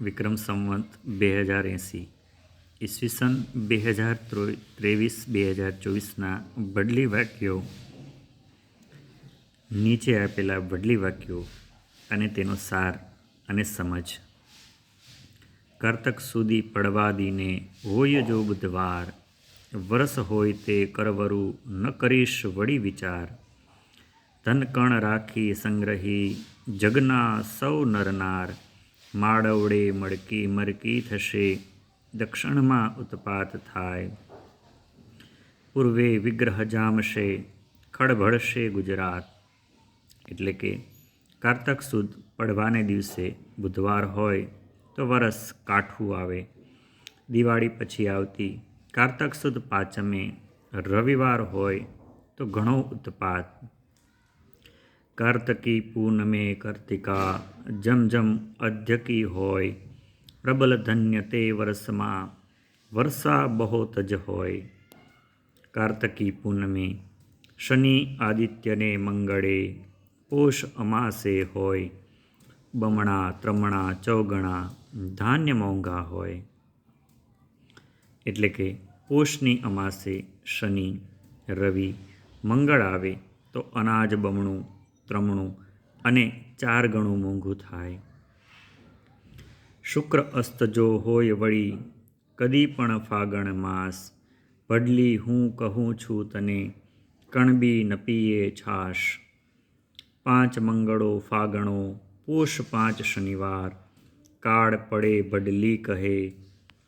વિક્રમ સંવંત, બે હજાર એંસી. ઈસવીસન બે હજાર ત્રેવીસ, બે હજાર ચોવીસના બદલી વાક્યો. નીચે આપેલા બદલી વાક્યો અને તેનો સાર અને સમજ. કર્તક સુધી પડવા દીને હોય જો બુધવાર, વરસ હોય તે કરવરું ન કરીશ વળી વિચાર. ધન કણ રાખી સંગ્રહી જગના સૌ નરનાર માળવડે મડકી મરકી થશે, દક્ષિણમાં ઉત્પાત થાય. પૂર્વે વિગ્રહ જામશે ખડભડશે ગુજરાત. એટલે કે કારતક સુદ પડવાને દિવસે બુધવાર હોય તો વરસ કાઠું આવે. દિવાળી પછી આવતી કારતક સુદ પાંચમે રવિવાર હોય તો ઘણો ઉત્પાત કાર્તકી પૂનમે કાર્તિકા જમજમ અધ્યકી હોય પ્રબલ ધન્ય તે વર્ષમાં વર્ષા બહોત જ હોય કાર્તકી પૂનમે શનિ આદિત્યને મંગળે પોષ અમાસે હોય બમણા ત્રમણા ચૌગણા ધાન્ય મોંઘા હોય એટલે કે પોષની અમાસે શનિ રવિ મંગળ આવે તો અનાજ બમણું ત્રમણું અને ચાર ગણું મોંઘું થાય. શુક્ર અસ્ત જો હોય વળી, કદી પણ ફાગણ માસ. ભડલી હું કહું છું તને, કણબી નપીએ છાશ. પાંચ મંગળો ફાગણો, પોષ પાંચ શનિવાર. કાળ પડે બડલી કહે,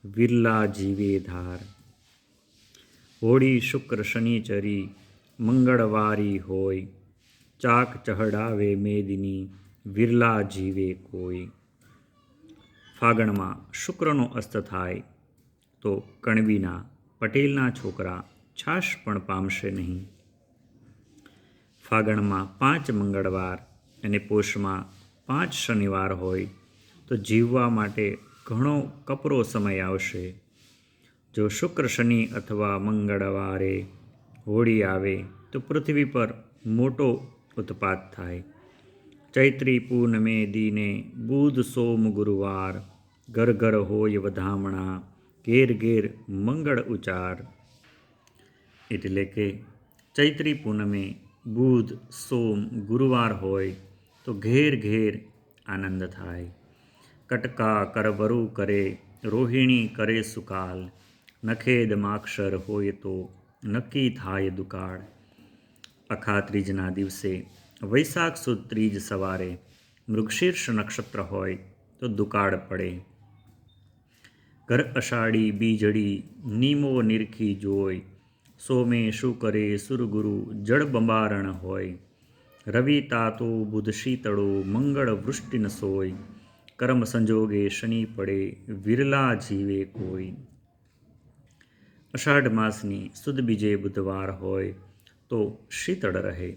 વિરલા જીવે ધાર. હોળી શુક્ર શનિચરી મંગળવારી હોય. ચાક ચહડાવે મેદની, વિરલા જીવે કોઈ. ફાગણમાં શુક્રનો અસ્ત થાય તો કણબીના, પટેલના છોકરા છાશ પણ પામશે નહીં. ફાગણમાં પાંચ મંગળવાર અને પોષમાં પાંચ શનિવાર હોય તો જીવવા માટે ઘણો કપરો સમય આવશે. જો શુક્ર શનિ અથવા મંગળવારે હોળી આવે તો પૃથ્વી પર મોટો ઉત્પાત થાય ચૈત્રી પૂનમે દીને બુધ સોમ ગુરુવાર ઘર ઘર હોય વધામણા ઘેર ઘેર મંગળ ઉચાર એટલે કે ચૈત્રી પૂનમે બુધ સોમ ગુરુવાર હોય તો ઘેર ઘેર આનંદ થાય કટકા કરવરુ કરે રોહિણી કરે સુકાલ નખેદ માક્ષર હોય તો નક્કી થાય દુકાળ અખા ત્રીજના દિવસે વૈશાખ સુદ ત્રીજ સવારે મૃગશીર્ષ નક્ષત્ર હોય તો દુકાળ પડે. ઘર અષાઢી બીજડી નીમો નિરખી જોય. સોમે શું કરે સુરગુરુ જળ બંબારણ હોય. રવિ તાતો બુધ શીતળો મંગળ વૃષ્ટિન સોય કર્મ સંજોગે શનિ પડે વિરલા જીવે કોઈ. અષાઢ માસની સુદ બીજે બુધવાર હોય. તો શીતળ રહે.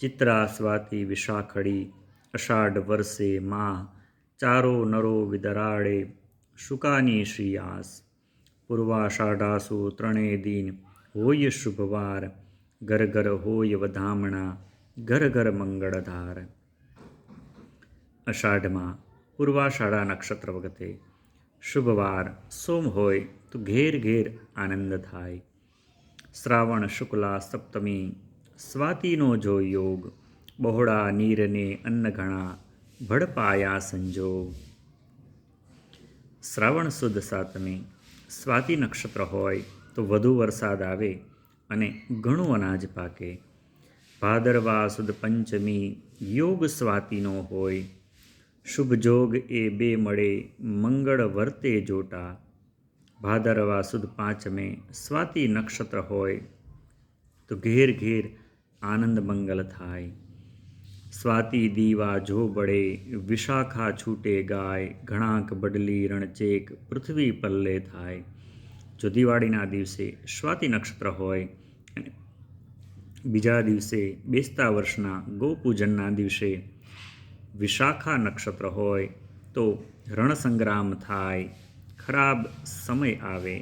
ચિત્રા સ્વાતિ વિશાખડી, અષાઢ વર્ષે માં, ચારો નરો વિદરાડે શુકાની શ્રીયાસ. પૂર્વાષાઢાસુ ત્રણે દિન હોય શુભવાર ઘર ઘર હોય વધામણા ઘર ઘર મંગળધાર. અષાઢમાં પૂર્વાષાઢા નક્ષત્ર વખતે શુભવાર, સોમ હોય તો ઘેર ઘેર આનંદ થાય. શ્રાવણ શુક્લા સપ્તમી, સ્વાતિનો જો યોગ બહોળા નીરને અન્ન ઘણા, ભડપાયા સંજોગ શ્રાવણ સુદ સાતમી, સ્વાતિ નક્ષત્ર હોય તો વધુ વરસાદ આવે અને ઘણું અનાજ પાકે. ભાદરવા સુદ પંચમી, યોગ સ્વાતિનો હોય. શુભ જોગ એ બે મળે, મંગળ વર્તે જોટા. ભાદરવા સુદ પાંચમે સ્વાતિ નક્ષત્ર હોય તો ઘેર ઘેર આનંદ મંગલ થાય. સ્વાતિ દીવા જો બળે, વિશાખા છૂટે ગાય, ઘણાક બડલી રણચેક પૃથ્વી પલ્લે થાય. જો દિવાળીના દિવસે સ્વાતિ નક્ષત્ર હોય અને બીજા દિવસે બેસતા વર્ષના ગોપૂજનના દિવસે વિશાખા નક્ષત્ર હોય તો રણસંગ્રામ થાય. ખરાબ સમય આવે